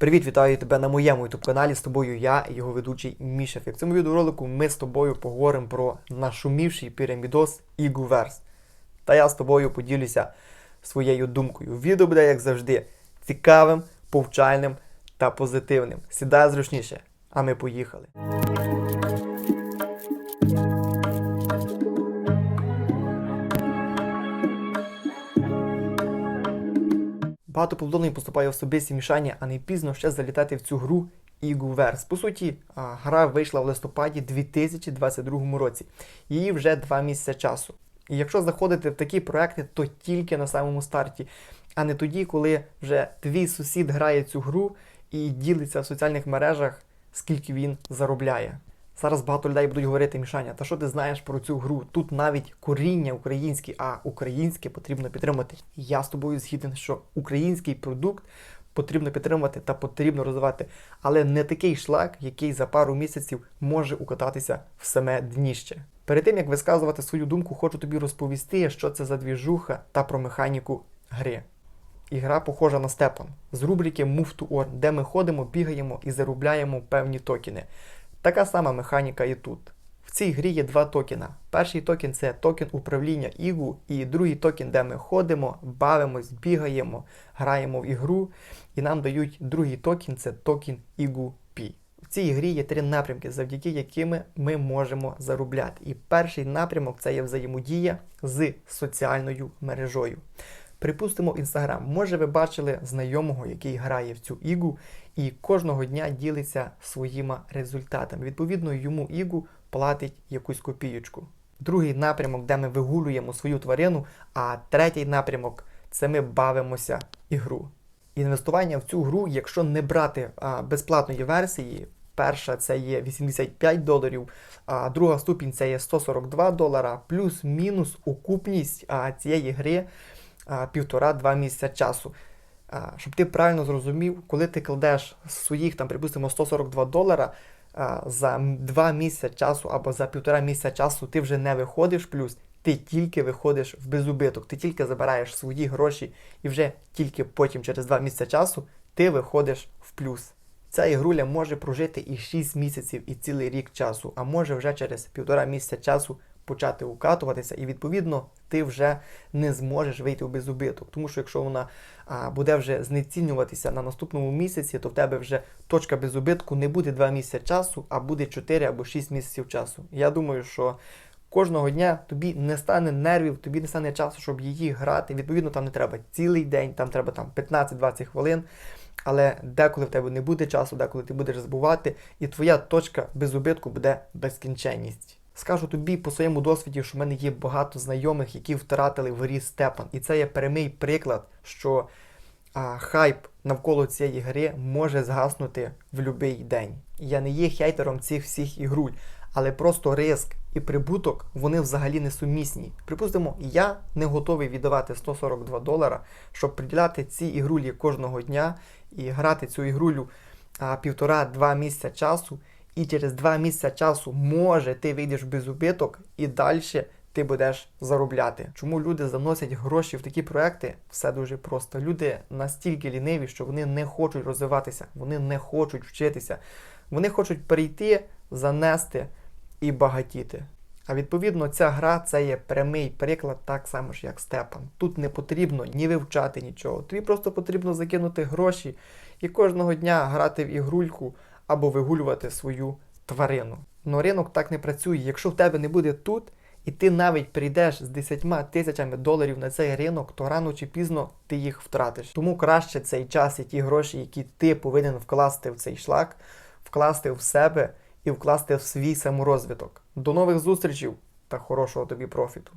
Привіт, вітаю тебе на моєму youtube каналі. З тобою я, його ведучий Міша Фік. В цьому відеоролику ми з тобою поговоримо про нашумівший пірамідос Ігуверс. Та я з тобою поділюся своєю думкою. Відео буде, як завжди, цікавим, повчальним та позитивним. Сідай зручніше, а ми поїхали. Багато повідомлень поступає в особисті мішання, а не пізно ще залітати в цю гру Ігуверс. По суті, гра вийшла в листопаді 2022 році. Її вже два місяці часу. І якщо заходити в такі проекти, то тільки на самому старті, а не тоді, коли вже твій сусід грає цю гру і ділиться в соціальних мережах, скільки він заробляє. Зараз багато людей будуть говорити, Мішаня, та що ти знаєш про цю гру? Тут навіть коріння українське, а українське потрібно підтримати. Я з тобою згіден, що український продукт потрібно підтримувати та потрібно розвивати, але не такий шлак, який за пару місяців може укататися в саме дніще. Перед тим як висказувати свою думку, хочу тобі розповісти, що це за двіжуха та про механіку гри. І гра похожа на Степан з рубрики Move to Earn, де ми ходимо, бігаємо і заробляємо певні токени. Така сама механіка і тут. В цій грі є два токена. Перший токен це токен управління ігу, і другий токен, де ми ходимо, бавимось, бігаємо, граємо в ігру, і нам дають другий токен це токен ігу P. В цій грі є три напрямки, завдяки якими ми можемо заробляти. І перший напрямок це є взаємодія з соціальною мережою. Припустимо, Інстаграм. Може, ви бачили знайомого, який грає в цю ігу, і кожного дня ділиться своїми результатами. Відповідно, йому ігу платить якусь копієчку. Другий напрямок, де ми вигулюємо свою тварину, а третій напрямок це ми бавимося ігру. Інвестування в цю гру, якщо не брати а, безплатної версії, перша це є 85 доларів, а друга ступінь це є 142 долара, плюс-мінус окупність а, цієї гри півтора-два місяця часу. Щоб ти правильно зрозумів, коли ти кладеш своїх, там, припустимо, 142 долара за два місяці часу або за півтора місяця часу ти вже не виходиш плюс, ти тільки виходиш в безубиток, ти тільки забираєш свої гроші і вже тільки потім, через два місяці часу, ти виходиш в плюс. Ця ігруля може прожити і 6 місяців, і цілий рік часу, а може вже через півтора місяця часу почати укатуватися, і відповідно ти вже не зможеш вийти в безубиток. Тому що якщо вона буде вже знецінюватися на наступному місяці, то в тебе вже точка безубитку не буде 2 місяці часу, а буде 4 або 6 місяців часу. Я думаю, що кожного дня тобі не стане нервів, тобі не стане часу, щоб її грати. Відповідно, там не треба цілий день, там треба там 15-20 хвилин. Але деколи в тебе не буде часу, деколи ти будеш збувати, і твоя точка безубитку буде безкінченність. Скажу тобі по своєму досвіді, що в мене є багато знайомих, які втратили в грі Степан. І це є прямий приклад, що а, хайп навколо цієї гри може згаснути в будь-який день. Я не є хейтером цих всіх ігруль, але просто риск і прибуток вони взагалі не сумісні. Припустимо, я не готовий віддавати 142 долара, щоб приділяти ці ігрулі кожного дня і грати цю ігрулю півтора-два місяця часу. І через два місяці часу може ти вийдеш в безубиток і далі ти будеш заробляти. Чому люди заносять гроші в такі проекти? Все дуже просто. Люди настільки ліниві, що вони не хочуть розвиватися, вони не хочуть вчитися. Вони хочуть перейти, занести і багатіти. А відповідно, ця гра це є прямий приклад, так само ж, як Степан. Тут не потрібно ні вивчати нічого. Тобі просто потрібно закинути гроші і кожного дня грати в ігрульку або вигулювати свою тварину. Но ринок так не працює. Якщо в тебе не буде тут, і ти навіть прийдеш з 10 тисячами доларів на цей ринок, то рано чи пізно ти їх втратиш. Тому краще цей час і ті гроші, які ти повинен вкласти в цей шлак, вкласти в себе і вкласти в свій саморозвиток. До нових зустрічей та хорошого тобі профіту!